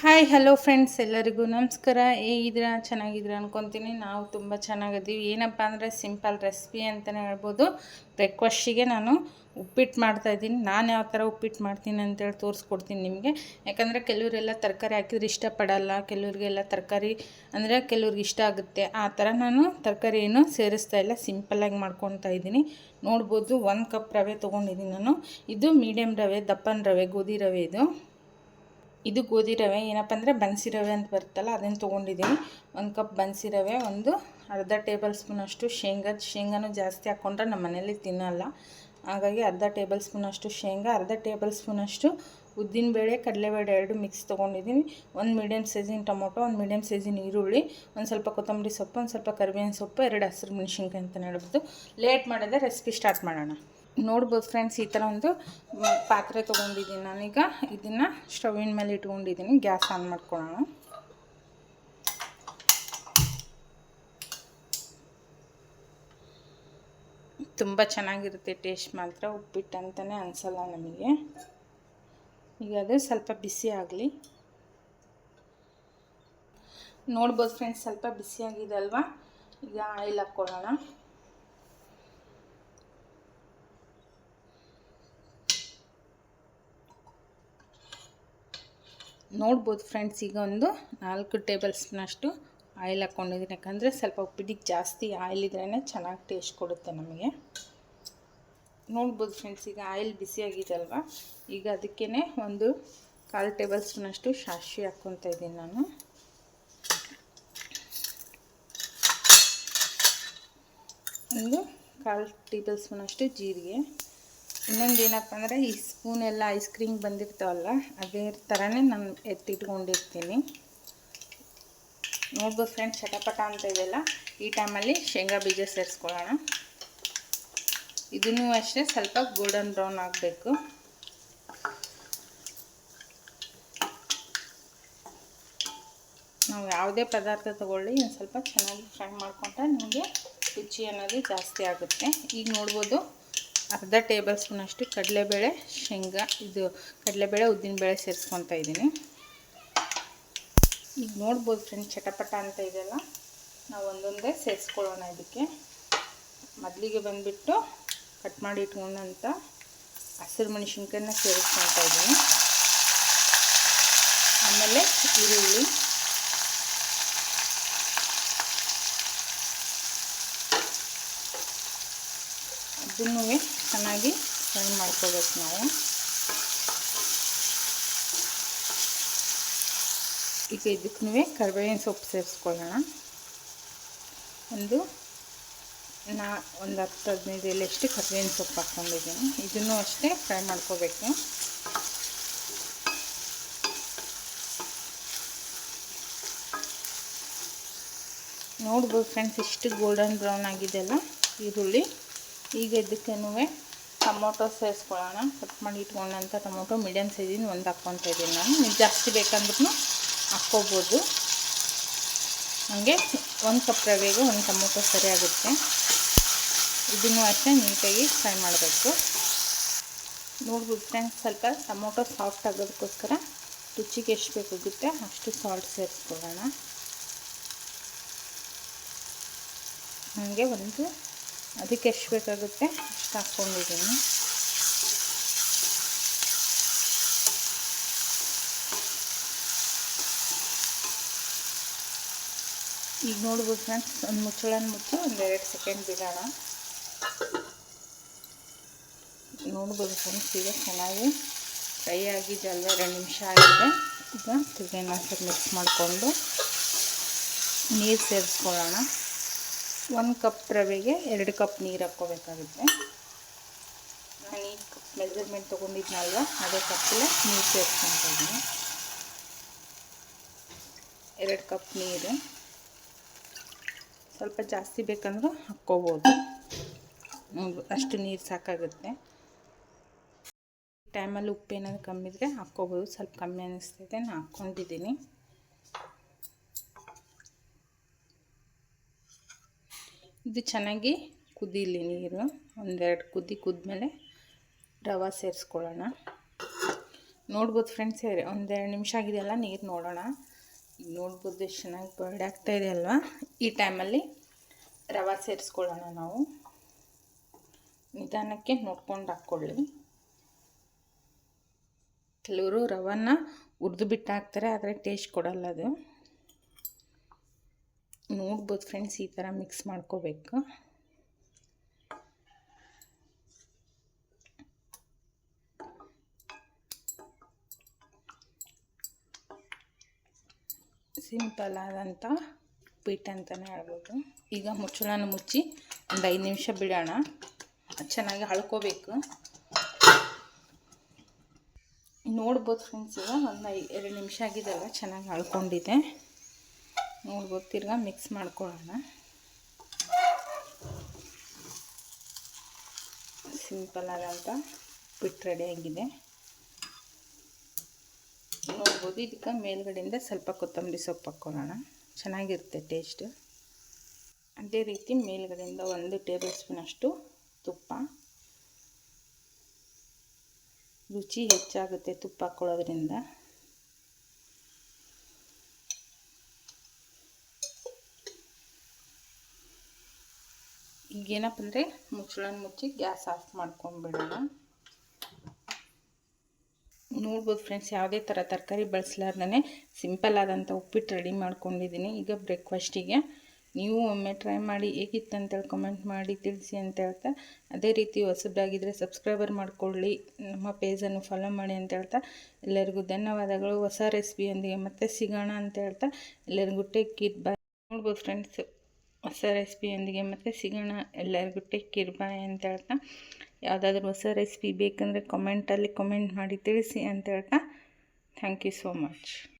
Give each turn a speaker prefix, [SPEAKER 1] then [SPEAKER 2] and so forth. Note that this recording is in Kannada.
[SPEAKER 1] ಹಾಯ್ ಹಲೋ ಫ್ರೆಂಡ್ಸ್ ಎಲ್ಲರಿಗೂ ನಮಸ್ಕಾರ. ಹೇಗಿದ್ದೀರಾ? ಚೆನ್ನಾಗಿದ್ದೀರಾ ಅನ್ಕೊತೀನಿ. ನಾವು ತುಂಬ ಚೆನ್ನಾಗಿದ್ದೀವಿ. ಏನಪ್ಪ ಅಂದರೆ ಸಿಂಪಲ್ ರೆಸಿಪಿ ಅಂತಲೇ ಹೇಳ್ಬೋದು. ಬ್ರೇಕ್ಫಾಸ್ಟಿಗೆ ನಾನು ಉಪ್ಪಿಟ್ಟು ಮಾಡ್ತಾಯಿದ್ದೀನಿ ನಾನು ಯಾವ ಥರ ಉಪ್ಪಿಟ್ಟು ಮಾಡ್ತೀನಿ ಅಂತೇಳಿ ತೋರಿಸ್ಕೊಡ್ತೀನಿ ನಿಮಗೆ. ಯಾಕಂದರೆ ಕೆಲವರೆಲ್ಲ ತರಕಾರಿ ಹಾಕಿದ್ರೆ ಇಷ್ಟಪಡಲ್ಲ ಕೆಲವ್ರಿಗೆಲ್ಲ ತರಕಾರಿ ಅಂದರೆ ಕೆಲವ್ರಿಗೆ ಇಷ್ಟ ಆಗುತ್ತೆ. ಆ ಥರ ನಾನು ತರಕಾರಿ ಏನು ಸೇರಿಸ್ತಾ ಇಲ್ಲ. ಸಿಂಪಲ್ಲಾಗಿ ಮಾಡ್ಕೊತಾ ಇದ್ದೀನಿ. ನೋಡ್ಬೋದು ಒಂದು ಕಪ್ ರವೆ ತೊಗೊಂಡಿದ್ದೀನಿ ನಾನು. ಇದು ಮೀಡಿಯಮ್ ರವೆ, ದಪ್ಪನ ರವೆ, ಗೋಧಿ ರವೆ ಇದು. ಇದು ಗೋಧಿ ರವೆ ಏನಪ್ಪ ಅಂದರೆ ಬನ್ಸಿ ರವೆ ಅಂತ ಬರುತ್ತಲ್ಲ, ಅದನ್ನು ತೊಗೊಂಡಿದ್ದೀನಿ ಒಂದು ಕಪ್ ಬನ್ಸಿ ರವೆ ಒಂದು ಅರ್ಧ ಟೇಬಲ್ ಸ್ಪೂನಷ್ಟು ಶೇಂಗಾ. ಶೇಂಗಾನು ಜಾಸ್ತಿ ಹಾಕ್ಕೊಂಡ್ರೆ ನಮ್ಮ ಮನೇಲಿ ತಿನ್ನಲ್ಲ. ಹಾಗಾಗಿ ಅರ್ಧ ಟೇಬಲ್ ಸ್ಪೂನಷ್ಟು ಶೇಂಗಾ, ಅರ್ಧ ಟೇಬಲ್ ಸ್ಪೂನಷ್ಟು ಉದ್ದಿನಬೇಳೆ, ಕಡಲೆಬೇಳೆ ಎರಡು ಮಿಕ್ಸ್ ತೊಗೊಂಡಿದ್ದೀನಿ ಒಂದು ಮೀಡಿಯಮ್ ಸೈಜಿನ ಟೊಮೊಟೊ, ಒಂದು ಮೀಡಿಯಮ್ ಸೈಜಿನ ಈರುಳ್ಳಿ, ಒಂದು ಸ್ವಲ್ಪ ಕೊತ್ತಂಬರಿ ಸೊಪ್ಪು, ಒಂದು ಸ್ವಲ್ಪ ಕರಿಬೇವಿನ ಸೊಪ್ಪು, ಎರಡು ಹಸಿರು ಮೆಣಸಿನ್ಕಾಯಿ ಅಂತ ಹೇಳ್ಬೋದು. ಲೇಟ್ ಮಾಡಿದ್ರೆ ರೆಸಿಪಿ ಸ್ಟಾರ್ಟ್ ಮಾಡೋಣ. ನೋಡ್ಬೋದು ಫ್ರೆಂಡ್ಸ್, ಈ ಥರ ಒಂದು ಪಾತ್ರೆ ತೊಗೊಂಡಿದ್ದೀನಿ ನಾನೀಗ. ಇದನ್ನು ಸ್ಟವಿನ ಮೇಲೆ ಇಟ್ಕೊಂಡಿದ್ದೀನಿ. ಗ್ಯಾಸ್ ಆನ್ ಮಾಡ್ಕೊಳ್ಳೋಣ. ತುಂಬ ಚೆನ್ನಾಗಿರುತ್ತೆ ಟೇಸ್ಟ್ ಮಾತ್ರ. ಉಪ್ಪಿಟ್ಟು ಅಂತಲೇ ಅನಿಸಲ್ಲ ನಮಗೆ. ಈಗ ಅದು ಸ್ವಲ್ಪ ಬಿಸಿ ಆಗಲಿ. ನೋಡ್ಬೋದು ಫ್ರೆಂಡ್ಸ್, ಸ್ವಲ್ಪ ಬಿಸಿಯಾಗಿದೆ ಅಲ್ವಾ? ಈಗ ಆಯಿಲ್ ಹಾಕ್ಕೊಳ್ಳೋಣ. ನೋಡ್ಬೋದು ಫ್ರೆಂಡ್ಸ್, ಈಗ ಒಂದು ನಾಲ್ಕು ಟೇಬಲ್ ಸ್ಪೂನಷ್ಟು ಆಯಿಲ್ ಹಾಕ್ಕೊಂಡಿದ್ದೀನಿ. ಯಾಕಂದರೆ ಸ್ವಲ್ಪ ಉಪ್ಪಿಟ್ಟಿಗೆ ಜಾಸ್ತಿ ಆಯಿಲ್ ಇದ್ರೇ ಚೆನ್ನಾಗಿ ಟೇಸ್ಟ್ ಕೊಡುತ್ತೆ ನಮಗೆ. ನೋಡ್ಬೋದು ಫ್ರೆಂಡ್ಸ್, ಈಗ ಆಯಿಲ್ ಬಿಸಿಯಾಗಿದೆ ಅಲ್ವಾ? ಈಗ ಅದಕ್ಕೇ ಒಂದು ಕಾಲು ಟೇಬಲ್ ಸ್ಪೂನಷ್ಟು ಸಾಸಿವೆ ಹಾಕ್ಕೊತಾ ಇದ್ದೀನಿ ನಾನು. ಒಂದು ಕಾಲು ಟೇಬಲ್ ಸ್ಪೂನಷ್ಟು ಜೀರಿಗೆ. ಇನ್ನೊಂದು ಏನಪ್ಪ ಅಂದರೆ ಈ ಸ್ಪೂನೆಲ್ಲ ಐಸ್ ಕ್ರೀಮ್ ಬಂದಿರ್ತಾವಲ್ಲ, ಅದೇ ಥರನೇ ನಾನು ಎತ್ತಿಟ್ಕೊಂಡಿರ್ತೀನಿ. ನೋಡ್ಬೋದು ಫ್ರೆಂಡ್ಸ್ ಚಟಪಟ ಅಂತ ಇದೆಲ್ಲ ಈ ಟೈಮಲ್ಲಿ ಶೇಂಗಾ ಬೀಜ ಸೇರಿಸ್ಕೊಳ್ಳೋಣ. ಇದನ್ನು ಅಷ್ಟೇ ಸ್ವಲ್ಪ ಗೋಲ್ಡನ್ ಬ್ರೌನ್ ಆಗಬೇಕು. ನಾವು ಯಾವುದೇ ಪದಾರ್ಥ ತೊಗೊಳ್ಳಿ ಒಂದು ಸ್ವಲ್ಪ ಚೆನ್ನಾಗಿ ಫ್ರೈ ಮಾಡ್ಕೊಂಡ್ರೆ ನಿಮಗೆ ರುಚಿ ಅನ್ನೋದು ಜಾಸ್ತಿ ಆಗುತ್ತೆ. ಈಗ ನೋಡ್ಬೋದು ಅರ್ಧ ಟೇಬಲ್ ಸ್ಪೂನಷ್ಟು ಕಡಲೆಬೇಳೆ, ಶೇಂಗಾ, ಇದು ಕಡಲೆಬೇಳೆ ಉದ್ದಿನಬೇಳೆ ಸೇರಿಸ್ಕೊತಾ ಇದ್ದೀನಿ. ಈಗ ನೋಡ್ಬೋದು ಫ್ರೆಂಡ್ ಚಟಪಟ ಅಂತ ಇದೆಲ್ಲ ನಾವು ಒಂದೊಂದೇ ಸೇರಿಸ್ಕೊಳ್ಳೋಣ ಇದಕ್ಕೆ. ಮೊದಲಿಗೆ ಬಂದುಬಿಟ್ಟು ಕಟ್ ಮಾಡಿ ಇಟ್ಕೊಂಡಂಥ ಹಸಿರು ಮೆಣಸಿನ್ಕಾಯನ್ನ ಸೇರಿಸ್ಕೊತಾ ಇದ್ದೀನಿ. ಆಮೇಲೆ ಈರುಳ್ಳಿ. ಇದನ್ನೂ ಚೆನ್ನಾಗಿ ಫ್ರೈ ಮಾಡ್ಕೋಬೇಕು ನಾವು. ಈಗ ಇದಕ್ಕೂ ಕರ್ಬೇವಿನ ಸೊಪ್ಪು ಸೇರಿಸ್ಕೊಳ್ಳೋಣ. ಒಂದು ನಾ, ಒಂದು ಹತ್ತು ಹದಿನೈದು ಎಲೆಷ್ಟು ಕರಿಬೇವಿನ ಸೊಪ್ಪು ಹಾಕ್ಕೊಂಡಿದ್ದೀನಿ. ಇದನ್ನು ಅಷ್ಟೇ ಫ್ರೈ ಮಾಡ್ಕೋಬೇಕು. ನೋಡ್ಬೋದು ಫ್ರೆಂಡ್ಸ್ ಇಷ್ಟು ಗೋಲ್ಡನ್ ಬ್ರೌನ್ ಆಗಿದೆಯಲ್ಲ ಈರುಳ್ಳಿ. ಈಗ ಇದಕ್ಕೇನು ಟೊಮೊಟೊ ಸೇರಿಸ್ಕೊಳ್ಳೋಣ. ಕಟ್ ಮಾಡಿ ಇಟ್ಕೊಂಡಂಥ ಟೊಮೊಟೊ ಮೀಡಿಯಮ್ ಸೈಜಿನ ಒಂದು ಹಾಕ್ಕೊತಾ ಇದ್ದೀನಿ ನಾನು. ಜಾಸ್ತಿ ಬೇಕಂದ್ರೂ ಹಾಕ್ಕೋಬೋದು. ಹಾಗೆ ಒಂದು ಕಪ್ ರವೆಗೆ ಒಂದು ಟೊಮೊಟೊ ಸರಿಯಾಗುತ್ತೆ ಇದನ್ನು ಅಷ್ಟೇ ನೀಟಾಗಿ ಫ್ರೈ ಮಾಡಬೇಕು. ನೋಡ್ಬೋದು ಫ್ರೆಂಡ್ಸ್, ಸ್ವಲ್ಪ ಟೊಮೊಟೊ ಸಾಫ್ಟ್ ಆಗೋದಕ್ಕೋಸ್ಕರ ರುಚಿಗೆ ಎಷ್ಟು ಬೇಕಾಗುತ್ತೆ ಅಷ್ಟು ಸಾಲ್ಟ್ ಸೇರಿಸ್ಕೊಳ್ಳೋಣ. ಹಾಗೆ ಒಂದು ಅದಕ್ಕೆ ಎಷ್ಟು ಬೇಕಾಗುತ್ತೆ ಅಷ್ಟು ಹಾಕ್ಕೊಂಡಿದ್ದೀನಿ. ಈಗ ನೋಡ್ಬೋದು ಫ್ರೆಂಡ್ಸ್, ಒಂದು ಮುಚ್ಚಳನ ಮುಚ್ಚಿ ಒಂದೆರಡು ಸೆಕೆಂಡ್ ಬಿಡೋಣ. ನೋಡ್ಬೋದು ಫ್ರೆಂಡ್ಸ್, ಈಗ ಚೆನ್ನಾಗಿ ಫ್ರೈ ಆಗಿದೆ ಅಲ್ವ, ಎರಡು ನಿಮಿಷ ಆಗಿದೆ. ಈಗ ಸ್ವಲ್ಪ ಮಿಕ್ಸ್ ಮಾಡಿಕೊಂಡು ನೀರು ಸೇರಿಸ್ಕೊಳ್ಳೋಣ. ಒಂದು ಕಪ್ ರವೆಗೆ ಎರಡು ಕಪ್ ನೀರು ಹಾಕ್ಕೋಬೇಕಾಗುತ್ತೆ. ನಾನು ಈ ಕಪ್ ಮೆಜರ್ಮೆಂಟ್ ತೊಗೊಂಡಿದ್ನಲ್ವ, ಅದೇ ಕಪ್ಪಲ್ಲೇ ನೀರು ಸೇರಿಸ್ಕೊತಾ ಇದ್ದೀನಿ. ಎರಡು ಕಪ್ ನೀರು. ಸ್ವಲ್ಪ ಜಾಸ್ತಿ ಬೇಕಂದ್ರೂ ಹಾಕ್ಕೋಬೋದು. ಅಷ್ಟು ನೀರು ಸಾಕಾಗುತ್ತೆ. ಟೈಮಲ್ಲಿ ಉಪ್ಪು ಏನಾದರೂ ಕಮ್ಮಿ ಇದ್ದರೆ ಹಾಕ್ಕೋಬೋದು. ಸ್ವಲ್ಪ ಕಮ್ಮಿ ಅನ್ನಿಸ್ತೈತೆ ನಾನು ಹಾಕ್ಕೊಂಡಿದ್ದೀನಿ. ಇದು ಚೆನ್ನಾಗಿ ಕುದೀಲಿ ನೀರು, ಒಂದೆರಡು ಕುದಿ ಕುದ್ಮೇಲೆ ರವೆ ಸೇರಿಸ್ಕೊಳ್ಳೋಣ. ನೋಡ್ಬೋದು ಫ್ರೆಂಡ್ಸ್ ಒಂದೆರಡು ನಿಮಿಷ ಆಗಿದೆಯಲ್ಲ, ನೀರು ನೋಡೋಣ. ನೋಡ್ಬೋದು ಎಷ್ಟು ಚೆನ್ನಾಗಿ ಬರ್ಡ್ ಆಗ್ತಾ ಇದೆ ಅಲ್ವಾ? ಈ ಟೈಮಲ್ಲಿ ರವೆ ಸೇರಿಸ್ಕೊಳ್ಳೋಣ ನಾವು. ನಿಧಾನಕ್ಕೆ ನೋಡ್ಕೊಂಡು ಹಾಕ್ಕೊಳ್ಳಿ. ಕೆಲವರು ರವನ್ನ ಹುರಿದು ಬಿಟ್ಟು ಹಾಕ್ತಾರೆ ಆದರೆ ಟೇಸ್ಟ್ ಕೊಡಲ್ಲ ಅದು. ನೋಡ್ಬೋದು ಫ್ರೆಂಡ್ಸ್, ಈ ಥರ ಮಿಕ್ಸ್ ಮಾಡ್ಕೋಬೇಕು. ಸಿಂಪಲ್ ಆದಂಥ ಉಪ್ಪಿಟ್ಟು ಅಂತಲೇ ಹೇಳ್ಬೋದು. ಈಗ ಮುಚ್ಚಳನ ಮುಚ್ಚಿ ಒಂದು ಐದು ನಿಮಿಷ ಬಿಡೋಣ. ಚೆನ್ನಾಗಿ ಹಳ್ಕೋಬೇಕು ನೋಡ್ಬೋದು ಫ್ರೆಂಡ್ಸ್ ಈಗ ಒಂದು ಐ ಎರಡು ನಿಮಿಷ ಆಗಿದೆಲ್ಲ ಚೆನ್ನಾಗಿ ಹಳ್ಕೊಂಡಿದೆ ನೋಡ್ಬೋದು, ತಿರ್ಗಾ ಮಿಕ್ಸ್ ಮಾಡ್ಕೊಳ್ಳೋಣ. ಸಿಂಪಲ್ ಆದಂಥ ಉಪ್ಪಿಟ್ಟು ಆಗಿದೆ. ನೋಡ್ಬೋದು, ಇದಕ್ಕೆ ಮೇಲ್ಗಡೆಯಿಂದ ಸ್ವಲ್ಪ ಕೊತ್ತಂಬರಿ ಸೊಪ್ಪು ಹಾಕ್ಕೊಳ್ಳೋಣ. ಚೆನ್ನಾಗಿರುತ್ತೆ ಟೇಸ್ಟ್ ಅದೇ ರೀತಿ ಮೇಲ್ಗಡೆಯಿಂದ ಒಂದು ಟೇಬಲ್ ಸ್ಪೂನಷ್ಟು ತುಪ್ಪ. ರುಚಿ ಹೆಚ್ಚಾಗುತ್ತೆ ತುಪ್ಪ ಹಾಕ್ಕೊಳ್ಳೋದ್ರಿಂದ. ಈಗೇನಪ್ಪ ಅಂದರೆ ಮುಚ್ಚಳನ ಮುಚ್ಚಿ ಗ್ಯಾಸ್ ಆಫ್ ಮಾಡ್ಕೊಂಡ್ಬಿಡೋಣ ನೋಡ್ಬೋದು ಫ್ರೆಂಡ್ಸ್ ಯಾವುದೇ ಥರ ತರಕಾರಿ ಬಳಸಲಾರ್ದೇ ಸಿಂಪಲ್ ಆದಂಥ ಉಪ್ಪಿಟ್ಟು ರೆಡಿ ಮಾಡ್ಕೊಂಡಿದ್ದೀನಿ. ಈಗ ಬ್ರೇಕ್ಫಾಸ್ಟಿಗೆ ನೀವು ಒಮ್ಮೆ ಟ್ರೈ ಮಾಡಿ ಹೇಗಿತ್ತು ಅಂತೇಳಿ ಕಮೆಂಟ್ ಮಾಡಿ, ತಿಳಿಸಿ ಅಂತ ಹೇಳ್ತಾ, ಅದೇ ರೀತಿ ಹೊಸದಾಗಿದ್ದರೆ ಸಬ್ಸ್ಕ್ರೈಬರ್ ಮಾಡಿಕೊಳ್ಳಿ, ನಮ್ಮ ಪೇಜನ್ನು ಫಾಲೋ ಮಾಡಿ ಅಂತ ಹೇಳ್ತಾ, ಎಲ್ಲರಿಗೂ ಧನ್ಯವಾದಗಳು. ಹೊಸ ರೆಸಿಪಿಯೊಂದಿಗೆ ಮತ್ತೆ ಸಿಗೋಣ ಅಂತ ಹೇಳ್ತಾ, ಎಲ್ಲರಿಗೂ ಟೇಕ್ ಇಟ್ ಬಾಯ್ ನೋಡ್ಬೋದು ಫ್ರೆಂಡ್ಸ್ ಹೊಸ ರೆಸಿಪಿಯೊಂದಿಗೆ ಮತ್ತೆ ಸಿಗೋಣ. ಎಲ್ಲರಿಗೂ ಟೇಕ್ ಕೇರ್ ಬಾಯ್ ಅಂತ ಹೇಳ್ತಾ. ಯಾವುದಾದ್ರೂ ಹೊಸ ರೆಸಿಪಿ ಬೇಕಂದರೆ ಕಮೆಂಟಲ್ಲಿ ಕಮೆಂಟ್ ಮಾಡಿ ತಿಳಿಸಿ ಅಂತ ಹೇಳ್ತಾ. Thank you so much